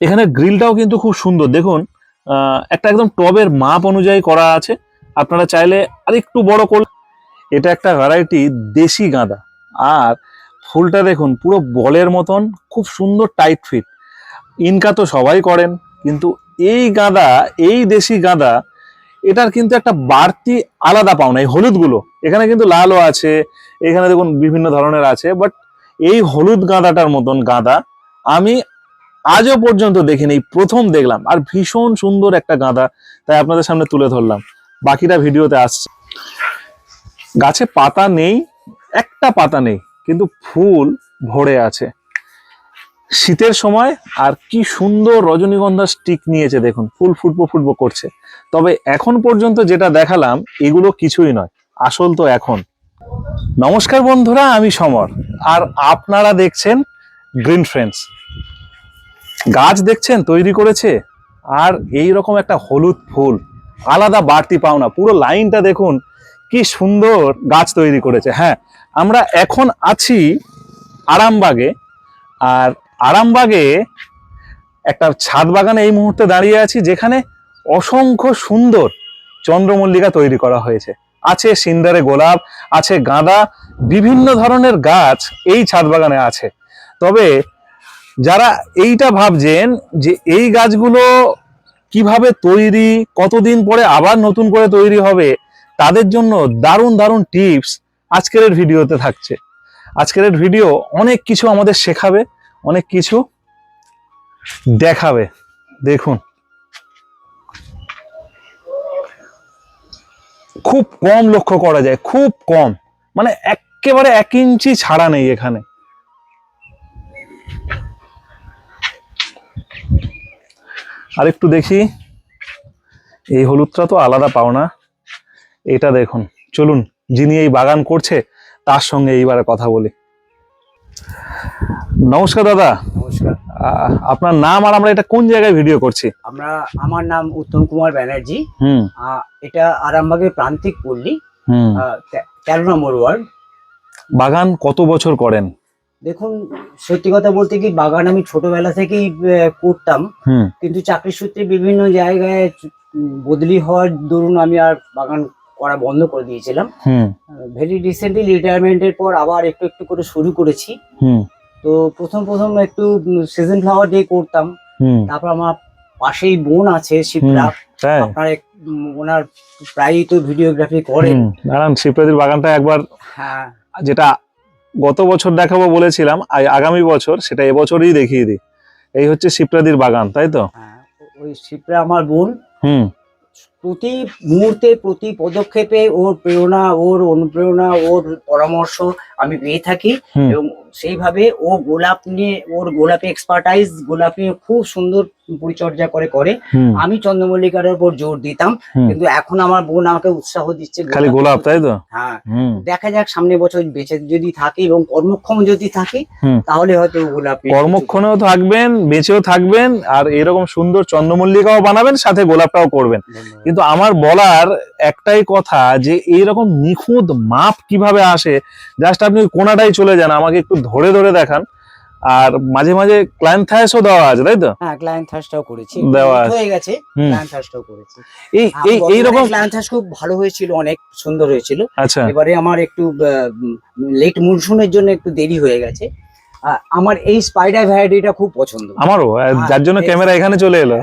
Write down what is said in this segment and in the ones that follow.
এখানে গ্রিলটাও কিন্তু খুব সুন্দর। দেখুন একটা একদম টবের মাপ অনুযায়ী করা আছে। আপনারা চাইলে আরেকটু বড় করলে। এটা একটা ভ্যারাইটি দেশি গাঁদা। আর ফুলটা দেখুন, পুরো বলের মতন, খুব সুন্দর টাইট ফিট ইনকা তো সবাই করেন, কিন্তু এই গাঁদা, এই দেশি গাঁদা, এটার কিন্তু একটা বাড়তি আলাদা পাওনা। এই হলুদগুলো, এখানে কিন্তু লালও আছে, এখানে দেখুন বিভিন্ন ধরনের আছে বাট এই হলুদ গাঁদাটার মতন গাঁদা আমি আজও পর্যন্ত দেখিনি প্রথম দেখলাম। আর ভীষণ সুন্দর একটা গাঁদা, তাই আপনাদের সামনে তুলে ধরলাম। বাকিটা ভিডিওতে আসছে। গাছে পাতা নেই, একটা পাতা নেই, কিন্তু ফুল ভরে আছে। শীতের সময় আর কি সুন্দর রজনীগন্ধা স্টিক নিয়েছে, দেখুন, ফুল ফুটবো ফুটবো করছে। তবে এখন পর্যন্ত যেটা দেখালাম, এগুলো কিছুই নয়, আসল তো এখন। নমস্কার বন্ধুরা, আমি সমর। আর আপনারা দেখছেন গ্রিন ফ্রেন্ডস গাছ দেখছেন? তৈরি করেছে? আর এই রকম একটা হলুদ ফুল। আলাদা বাড়তি পাওনা। পুরো লাইনটা দেখুন, কি সুন্দর গাছ তৈরি করেছে। হ্যাঁ আমরা এখন আছি আরামবাগে। আর আরামবাগে একটা ছাদ বাগানে এই মুহূর্তে দাঁড়িয়ে আছি, যেখানে অসংখ্য সুন্দর চন্দ্রমল্লিকা তৈরি করা হয়েছে। আছে সিন্দারে গোলাপ, আছে গাঁদা, বিভিন্ন ধরনের গাছ এই ছাদ বাগানে আছে। তবে যারা এইটা ভাবছেন যে এই গাছগুলো কীভাবে তৈরি, কতদিন পরে আবার নতুন করে তৈরি হবে, তাদের জন্য দারুণ দারুণ টিপস আজকের ভিডিওতে থাকছে। আজকের ভিডিও অনেক কিছু আমাদের শেখাবে, অনেক কিছু দেখাবে। দেখুন। খুব কম লক্ষ্য করা যায়, খুব কম। মানে একেবারে এক ইঞ্চি ছাড়া নেই এখানে। আর একটু দেখি। এই হলুদটা তো আলাদা পাওনা। এটা দেখুন চলুন যিনি এই বাগান করছে তার সঙ্গে এইবারে কথা বলি। নমস্কার দাদা। নমস্কার। আপনার নাম আর আমরা এটা কোন জায়গায় ভিডিও করছি? আমরা আমার নাম উত্তম কুমার ব্যানার্জি। হুম। এটা আরামবাগের প্রান্তিক পল্লী। তেরো নম্বর ওয়ার্ড। বাগান কত বছর করেন? দেখুন সত্যি কথা বলতে কি বাগান আমি ছোটবেলা থেকেই করতাম। কিন্তু চাকরি সূত্রে বিভিন্ন জায়গায় বদলি হওয়ার দরুন আমি আর বাগান করা বন্ধ করে দিয়েছিলাম। হুম। ভেরি রিসেন্টলি রিটায়ারমেন্টের পর আবার একটু একটু করে শুরু করেছি। হুম। তো প্রথম প্রথম একটু সিজন ফ্লাওয়ার দিয়ে করতাম। তারপর আমার পাশেই বোন আছে শিবরা আপনার ওনার প্রায়ই তো ভিডিওগ্রাফি করেন। হুম, দাঁড়ান শিবপ্রদীর বাগানটা একবার হ্যাঁ। যেটা গত বছর দেখাবো বলেছিলাম আগামী বছর সেটা এবছরই দেখিয়ে দিই। এই হচ্ছে শিপ্রাদির বাগান তাই তো? হ্যাঁ ওই শিপ্রা আমার বোন। হুম। প্রতি মুহূর্তে প্রতি পদক্ষেপে ওর প্রেরণা ওর অনুপ্রেরণা ওর পরামর্শ আমি পেয়ে থাকি এবং সেইভাবে ও গোলাপ নিয়ে ওর গোলাপে এক্সপার্টাইজ গোলাপ নিয়ে খুব সুন্দর পরিচর্যা করে করে। আমি চন্দ্রমল্লিকার উপর জোর দিতাম কিন্তু এখন আমার বোন আমাকে উৎসাহ দিচ্ছে খালি গোলাপ তাই তো? হ্যাঁ। দেখা যাক সামনে বছর বেঁচে যদি থাকি এবং কর্মক্ষম যদি থাকি তাহলে হয়তো গোলাপ নিয়ে কর্মক্ষণেও থাকবেন বেঁচেও থাকবেন আর এরকম সুন্দর চন্দ্রমল্লিকাও বানাবেন সাথে গোলাপটাও করবেন। কিন্তু আমার বলার একটাই কথা যে এইরকম নিখুঁত মাপ কীভাবে আসে জাস্ট আপনি কোনাটাই চলে যান আমাকে একটু ধরে ধরে দেখান। আর মাঝে মাঝে ক্লায়েন্থায়াসও দেওয়া আছে তাই তো? হ্যাঁ ক্লায়েন্ট থার্সটাও করেছি। দেওয়া আছে। হয়ে গেছে হুম। করেছি। এই এই এইরকম ক্লায়েন্ট থার্স খুব ভালো হয়েছিল অনেক সুন্দর হয়েছিল। আচ্ছা। এবারে আমার একটু লেট মনসুনের জন্য একটু দেরি হয়ে গেছে। আমার এই স্পাইডার ভ্যারাইটিটা খুব পছন্দ। আমারও হ্যাঁ, যার জন্য ক্যামেরা এখানে চলে এলো.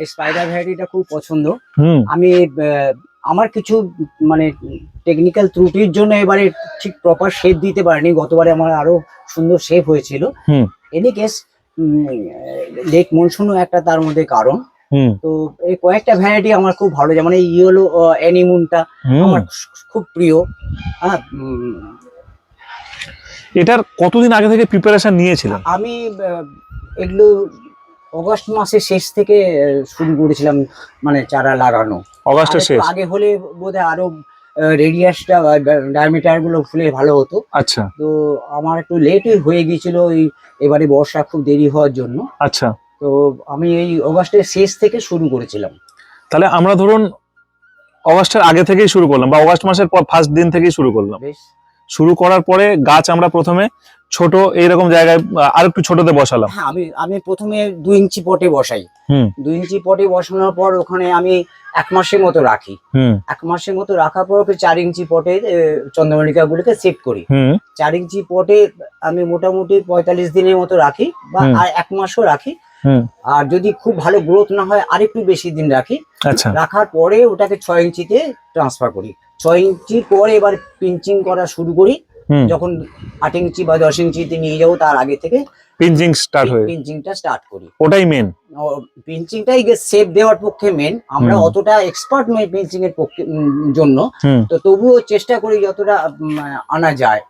এই স্পাইডার ভ্যারাইটিটা খুব পছন্দ। আমি আমার কিছু মানে টেকনিক্যাল ত্রুটির জন্য এবারে ঠিক প্রপার শেপ দিতে পারিনি। গতবারে আমার আরও সুন্দর শেপ হয়েছিল। এনি কেস লেট মনসুনও একটা তার মধ্যে কারণ। তো এই কয়েকটা ভ্যারাইটি আমার খুব ভালো যেমন এই ইয়েলো অ্যানিমুনটা আমার খুব প্রিয়। হ্যাঁ এটার কতদিন আগে থেকে প্রিপারেশন নিয়েছিলেন? আমি এগুলো অগস্ট মাসের শেষ থেকে শুরু করেছিলাম মানে চারা লাগানো। অগাস্টের শেষ? আগে হলে বোধহয় আরও রেডিয়াসটা ডায়ামিটারগুলো ফুলে ভালো হতো। আচ্ছা। তো আমার একটু লেটই হয়ে গিয়েছিল ওই এবারে বর্ষা খুব দেরি হওয়ার জন্য। আচ্ছা। তো আমি এই অগস্টের শেষ থেকে শুরু করেছিলাম। তাহলে আমরা ধরুন অগাস্টের আগে থেকেই শুরু করলাম বা অগাস্ট মাসের পর ফার্স্ট দিন থেকেই শুরু করলাম। বেশ। শুরু করার পরে গাছ আমরা প্রথমে ছোট এইরকম জায়গায় আর একটু ছোটতে বসালাম। হ্যাঁ আমি আমি প্রথমে দু ইঞ্চি পটে বসাই। দু ইঞ্চি পটে বসানোর পর ওখানে আমি এক মাসের মতো রাখি। এক মাসের মতো রাখার পর ওকে চার ইঞ্চি পটে চন্দ্রমল্লিকা গুলোকে সেট করি। চার ইঞ্চি পটে আমি মোটামুটি পঁয়তাল্লিশ দিনের মতো রাখি বা আর এক মাসও রাখি। আর যদি খুব ভালো গ্রোথ না হয় আরেকটু বেশি দিন রাখি। আচ্ছা। রাখার পরে ওটাকে ছয় ইঞ্চিতে ট্রান্সফার করি। ছয় ইঞ্চি পরে এবার পিঞ্চিং করা শুরু করি। যখন আট ইঞ্চি বা দশ ইঞ্চিতে নিয়ে যাব তার আগে থেকে পিঞ্চিং স্টার্ট হয়ে পিঞ্চিংটা স্টার্ট করি। ওটাই মেন পিঞ্চিংটাই সেফ দেওয়ার পক্ষে মেন আমরা অতটা এক্সপার্ট নই পিঞ্চিং এর পক্ষে জন্য। তো তবুও চেষ্টা করি যতটা আনা যায়।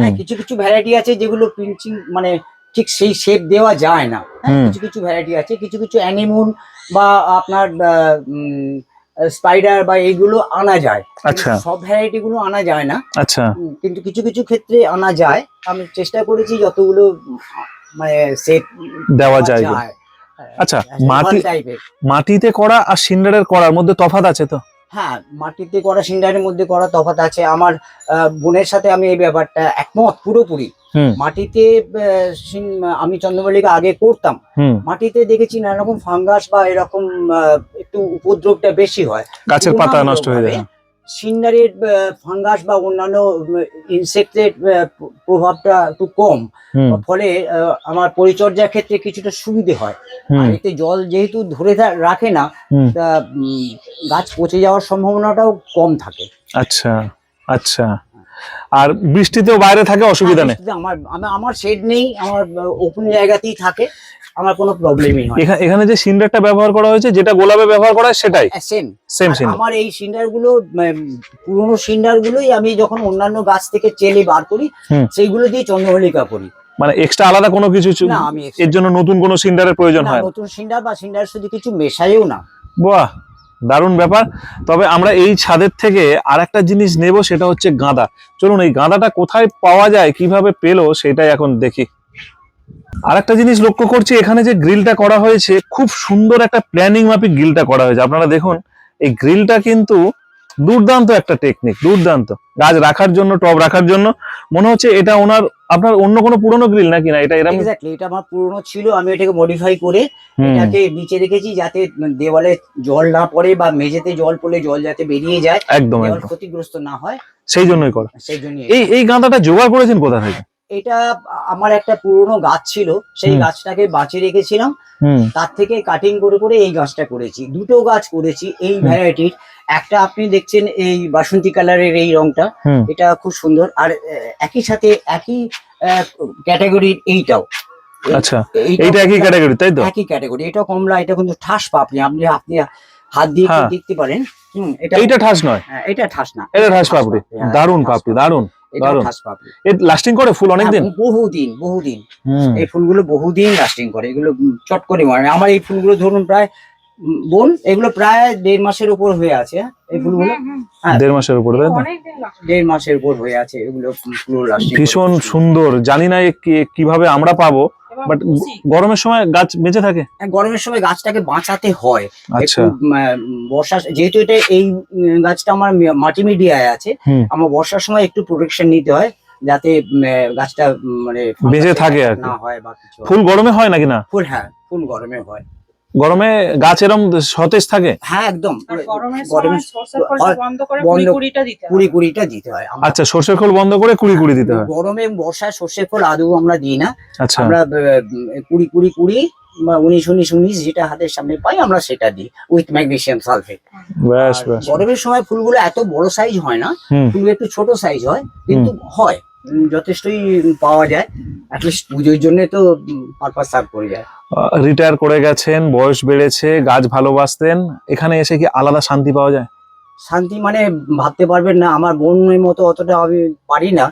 হ্যাঁ, কিছু কিছু ভ্যারাইটি আছে যেগুলো পিঞ্চিং মানে ঠিক সেই শেপ দেওয়া যায় না। হ্যাঁ, কিছু কিছু ভ্যারাইটি আছে কিছু কিছু অ্যানিমুন বা আপনার স্পাইডার বা এইগুলো আনা যায়। আচ্ছা। সব ভ্যারাইটি গুলো আনা যায় না। আচ্ছা। কিন্তু কিছু কিছু ক্ষেত্রে আনা যায়। আমি চেষ্টা করেছি যতগুলো মানে সেট দেওয়া যায়? আচ্ছা, মাটি- টাইপের মাটিতে করা আর সিন্ডারের করার মধ্যে তফাৎ আছে তো? হ্যাঁ মাটিতে করা সিন্ডারের মধ্যে করা তফাৎ আছে। আমার বোনের সাথে আমি এই ব্যাপারটা একমত পুরোপুরি। মাটিতে আমি চন্দ্রমল্লিকা আগে করতাম। মাটিতে দেখেছি নানা রকম ফাঙ্গাস বা এরকম একটু উপদ্রবটা বেশি হয়। গাছের পাতা নষ্ট হয়ে যায়। সিন্ডারের ফাঙ্গাস বা অন্যান্য ইনসেক্টের প্রভাবটা একটু কম। ফলে আমার পরিচর্যার ক্ষেত্রে কিছুটা সুবিধে হয়। আর এতে জল যেহেতু ধরে রাখে না গাছ পচে যাওয়ার সম্ভাবনাটাও কম থাকে। আচ্ছা আচ্ছা। আর বৃষ্টিতেও বাইরে থাকে অসুবিধা নেই। আমার আমার শেড নেই আমার ওপেন জায়গাতেই থাকে আমার কোনো প্রবলেমই হয় এখা- এখানে যে সিন্ডারটা ব্যবহার করা হয়েছে যেটা গোলাপে ব্যবহার করা হয় সেটাই। Same same cinder. আমার এই সিন্ডারগুলো পুরোনো সিন্ডার গুলোই আমি যখন অন্যান্য গাছ থেকে চেলে বার করি। সেইগুলো দিয়ে চন্দ্রমল্লিকা করি। মানে এক্সট্রা আলাদা কোনো কিছু না আমি এর জন্য নতুন কোনো সিন্ডারের প্রয়োজন হয় না? নতুন সিন্ডার বা সিন্ডার শুধু কিছু মেশাইও না। বাহ! দারুণ ব্যাপার। তবে আমরা এই ছাদের থেকে আর একটা জিনিস নেব, সেটা হচ্ছে গাঁদা। চলুন, এই গাঁদাটা কোথায় পাওয়া যায়, কীভাবে পেল, সেটাই এখন দেখি। আর একটা জিনিস লক্ষ্য করছি, এখানে যে গ্রিলটা করা হয়েছে, খুব সুন্দর একটা প্ল্যানিং মাফিক গ্রিলটা করা হয়েছে। আপনারা দেখুন, এই গ্রিলটা কিন্তু দুর্দান্ত একটা টেকনিক, দুর্দান্ত। গাছ রাখার জন্য, টব রাখার জন্য। মনে হচ্ছে এটা ওনার আপনার অন্য কোনো পুরনো গ্রিল নাকি না? এটা এরকম এক্স্যাক্টলি এটা আমার পুরনো ছিল আমি এটাকে মডিফাই করে এটাকে নিচে রেখেছি যাতে দেওয়ালে জল না পড়ে বা মেঝেতে জল পড়লে জল যাতে বেরিয়ে যায় একদম। ক্ষতিগ্রস্ত না হয়। সেই জন্যই করা। সেই জন্যই। এই এই গাঁদাটা জোগাড় করেছেন কোথা থেকে? এটা আমার একটা পুরনো গাছ ছিল সেই গাছটাকে বাঁচিয়ে রেখেছিলাম। তার থেকে কাটিং করে করে এই গাছটা করেছি। দুটো গাছ করেছি এই ভ্যারাইটির একটা আপনি দেখছেন এই বাসন্তী কালারের এই রংটা এটা খুব সুন্দর। আর একই সাথে একই ক্যাটাগরির এইটাও। আচ্ছা এইটা একই ক্যাটাগরি তাই তো? একই ক্যাটাগরি এটা কমলা এটা কিন্তু ঠাস পাপড়ি আপনি আপনি হাত দিয়ে হ্যাঁ। দেখতে পারেন। হুম এটা ঠাস নয়। হ্যাঁ, এটা ঠাস না। এটা ঠাস পাপড়ি। হ্যাঁ, দারুণ পাপড়ি দারুণ এটা খাস পাপড়ি এর লাস্টিং করে ফুল অনেক দিন বহুদিন বহুদিন। হুম। এই ফুলগুলো বহুদিন লাস্টিং করে। এগুলো চট করে মানে আমার এই ফুলগুলো ধরুন প্রায় বোন এগুলো প্রায় দেড় মাসের উপর হয়ে আছে হ্যাঁ, এই ফুলগুলো। হ্যাঁ। দেড় মাসের উপর তাই দেড় মাসের উপর হয়ে আছে এগুলো ফুল লাস্টিং ভীষণ সুন্দর। জানি না কীভাবে আমরা পাবো। বাট গরমের সময় গাছ বেঁচে থাকে? গরমের সময় গাছটাকে বাঁচাতে হয়। আচ্ছা। বর্ষা যেহেতু এটা এই গাছটা আমার মাটি মিডিয়ায় আছে আমার বর্ষার সময় একটু প্রোটেকশন নিতে হয় যাতে গাছটা মানে বেঁচে থাকে না হয় বা কিছু হয়। ফুল গরমে হয় নাকি না? ফুল হ্যাঁ ফুল গরমে হয়। গরমে গাছ এরম সতেজ থাকে? হ্যাঁ একদম। সরষের কুড়ি কুড়িটা দিতে হয়। আচ্ছা সর্ষের খোল বন্ধ করে কুড়ি কুড়ি দিতে হয়? গরমে বর্ষায় সর্ষে খোল আদৌ আমরা দিই না। আচ্ছা। আমরা কুড়ি কুড়ি কুড়ি বা উনিশ উনিশ উনিশ যেটা হাতের সামনে পাই আমরা সেটা দিই উইথ ম্যাগনেসিয়াম সালফেট গরমের সময় ফুলগুলো এত বড় সাইজ হয় না ফুল একটু ছোট সাইজ হয় কিন্তু হয় যথেষ্টই পাওয়া যায়। অ্যাটলিস্ট পুজোর জন্য তো পারপাস সার্ভ করে যায়। রিটায়ার করে গেছেন বয়স বেড়েছে গাছ ভালোবাসতেন এখানে এসে কি আলাদা শান্তি পাওয়া যায়? শান্তি মানে ভাবতে পারবেন না আমার বোনের মতো অতটা আমি পারি না।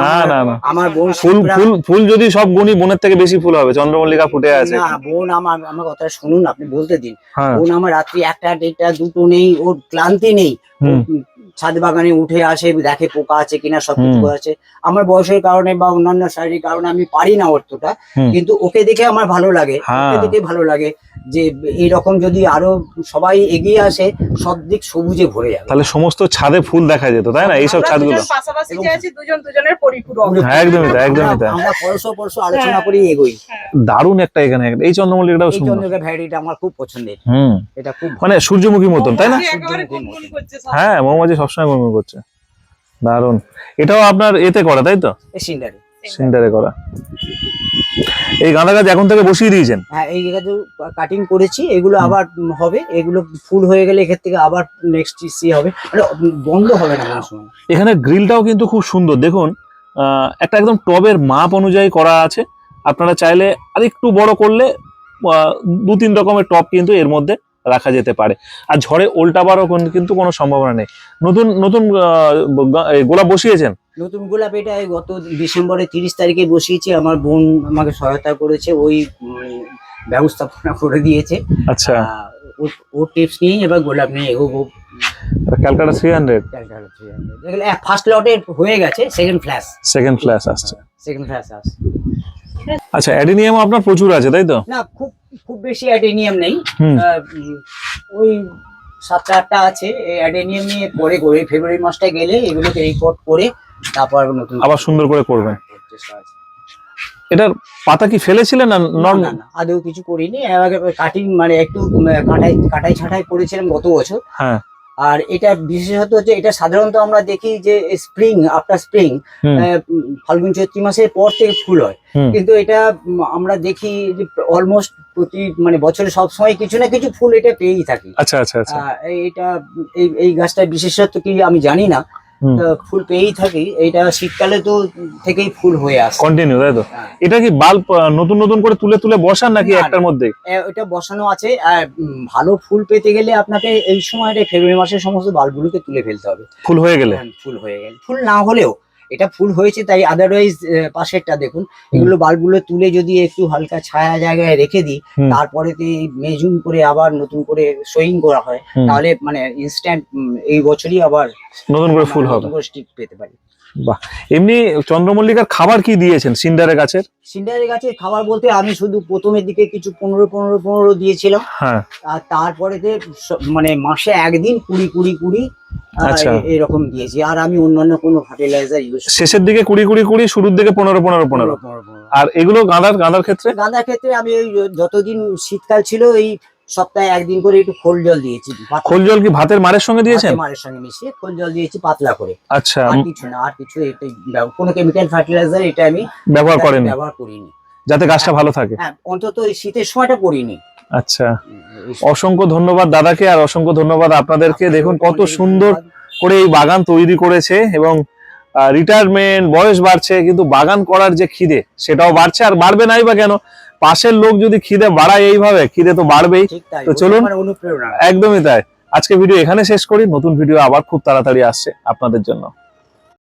না না না। আমার বোন ফুল ফুল ফুল যদি সব গুণী বোনের থেকে বেশি ফুল হবে চন্দ্রমল্লিকা ফুটে আছে। না বোন আমার আমার কথা শুনুন আপনি বলতে দিন। হ্যাঁ। বোন আমার রাত্রি একটা দেড়টা দুটো নেই ওর ক্লান্তি নেই। ছাদ বাগানে উঠে আসে দেখে পোকা আছে কিনা সব কিছু আছে। আমার বয়সের কারণে বা অন্যান্য শারীরিক কারণে আমি পারি না অতটা হুম। কিন্তু ওকে দেখে আমার ভালো লাগে হ্যাঁ। ওকে দেখে ভালো লাগে যে এইরকম যদি আরও সবাই এগিয়ে আসে সব দিক সবুজে ভরে যাবে। তাহলে সমস্ত ছাদে ফুল দেখা যেত তাই না? এইসব ছাদগুলো। দুজন পাশাপাশি এবং- যে আছি দুজন দুজনের পরিপূরক। হ্যাঁ, একদমই তাই, একদমই তাই। আমরা পরশ পরশ আলোচনা হ্যাঁ। করি এগোই। দারুণ একটা এখানে। এই চন্দ্রমল্লিকাটাও এই সুন্দর। চন্দ্রিকা ভ্যারাইটিটা আমার খুব পছন্দের। হুম। এটা খুব মানে সূর্যমুখী মতন তাই না। হ্যাঁ মৌমাছি সবসময় গুনগুন করছে। দারুণ। এটাও আপনার এতে করা তাই তো? সিন্ডারে। সিন্টারে করা। এই গাঁদা গাছ এখন থেকে বসিয়ে দিয়েছেন? হ্যাঁ এই জায়গাতে কাটিং করেছি এগুলো আবার হবে এগুলো ফুল হয়ে গেলে এক্ষেত্রে থেকে আবার নেক্সট সি হবে। মানে বন্ধ হবে না সময়। এখানে গ্রিলটাও কিন্তু খুব সুন্দর। দেখুন একটা একদম টবের মাপ অনুযায়ী করা আছে। আপনারা চাইলে আরেকটু বড় করলে আহ, দু তিন রকমের টব কিন্তু এর মধ্যে রাখা যেতে পারে। আর ঝড়ে উল্টাবারও কোন- কিন্তু কোনো সম্ভাবনা নেই। নতুন নতুন গোলাপ বসিয়েছেন? নতুন গোলাপ এটা গত ডিসেম্বরে তিরিশ তারিখে বসিয়েছি। আমার বোন আমাকে সহায়তা করেছে ওই ব্যবস্থাপনা করে দিয়েছে। আচ্ছা। ওর টিপস নিয়ে এবার গোলাপ নিয়ে এগোবো। ক্যালকাটা থ্রি হান্ড্রেড ফার্স্ট লটে হয়ে গেছে সেকেন্ড ফ্ল্যাশ সেকেন্ড ফ্ল্যাশ আসছে। সেকেন্ড ফ্ল্যাশ আসছে। আচ্ছা অ্যাডিনিয়াম আপনার প্রচুর আছে তাই তো? না খুব খুব বেশি অ্যাডেনিয়াম নেই। ওই সাতটা আটটা আছে। অ্যাডেনিয়াম নিয়ে পরে করে ফেব্রুয়ারি মাসটা গেলে এগুলোকে রিপোর্ট করে তারপর নতুন আবার সুন্দর করে করবেন। এটার পাতা কি ফেলেছিলেন না না, নর্মাল না, আদৌ কিছু করিনি। কাটিং মানে একটু কাটাই কাটাই ছাটাই করেছিলাম গত বছর। হ্যাঁ। আর এটা বিশেষত হচ্ছে এটা সাধারণত আমরা দেখি যে spring after spring Phalgun Chaitra মাসের পর থেকে ফুল হয়। কিন্তু এটা আমরা দেখি যে অলমোস্ট প্রতি মানে বছরে সব সময় কিছু না কিছু ফুল এটা পেয়েই থাকি। আচ্ছা আচ্ছা এটা আহ, এই এই গাছটা বিশেষত্ব কি আমি জানি না। ফুল পেয়েই থাকি। এইটা শীতকালে তো থেকেই ফুল হয়ে আসে। কন্টিনিউ তাই তো? হ্যাঁ। এটা কি বাল্ব নতুন নতুন করে তুলে তুলে বসান নাকি। একটার মধ্যে? এটা ওটা বসানো আছে। আর ভালো ফুল পেতে গেলে আপনাকে এই সময়টা ফেব্রুয়ারি মাসের সমস্ত বাল্বগুলোকে তুলে ফেলতে হবে। ফুল হয়ে গেলে? হ্যাঁ, ফুল হয়ে গেলে। ফুল না হলেও এটা ফুল হয়েছে তাই আদারওয়াইজ পাশেরটা দেখুন। এগুলো বাল্বগুলো তুলে যদি একটু হালকা ছায়া জায়গায় রেখে দিই। তারপরে মে জুন করে আবার নতুন করে সোয়িং করা হয় তাহলে মানে ইনস্ট্যান্ট এই বছরই আবার নতুন করে ফুল হবে। stick পেতে পারি। বাহ! এমনি চন্দ্রমল্লিকার খাবার কি দিয়েছেন সিন্ডারের গাছের? সিন্ডারের গাছে খাবার বলতে আমি শুধু প্রথমের দিকে কিছু পনেরো পনেরো পনেরো দিয়েছিলাম। হ্যাঁ। আর তারপরে মানে মাসে একদিন কুড়ি কুড়ি কুড়ি এরকম দিয়েছি। আর আমি অন্যান্য কোনো ফার্টিলাইজার ইউজ শেষের দিকে কুড়ি কুড়ি কুড়ি শুরুর দিকে পনেরো পনেরো পনেরো। আর এগুলো গাঁদার গাঁদার ক্ষেত্রে? গাঁদার ক্ষেত্রে আমি যতদিন শীতকাল ছিল এই সপ্তাহে একদিন করে একটু খোল জল দিয়েছি খোল জল কি ভাতের মারের সঙ্গে দিয়েছেন? মারের সঙ্গে মিশিয়ে খোল জল দিয়েছি পাতলা করে। আচ্ছা। আর কিছু না আর কিছু কোনো কেমিক্যাল ফার্টিলাইজার এটা আমি ব্যবহার করেন ব্যবহার করিনি। যাতে গাছটা ভালো থাকে। হ্যাঁ অন্তত এই শীতের সময়টা করিনি। আচ্ছা। অসংখ্য ধন্যবাদ দাদাকে আর অসংখ্য ধন্যবাদ আপনাদেরকে। দেখুন কত সুন্দর করে এই বাগান তৈরি করেছে এবং রিটায়ারমেন্ট বয়স বাড়ছে কিন্তু বাগান করার যে খিদে সেটাও বাড়ছে আর বাড়বে নাই বা কেন? পাশের লোক যদি খিদে বাড়ায় এইভাবে খিদে তো বাড়বেই। তো চলুন। একদমই তাই। আজকে ভিডিও এখানে শেষ করি। নতুন ভিডিও আবার খুব তাড়াতাড়ি আসছে আপনাদের জন্য।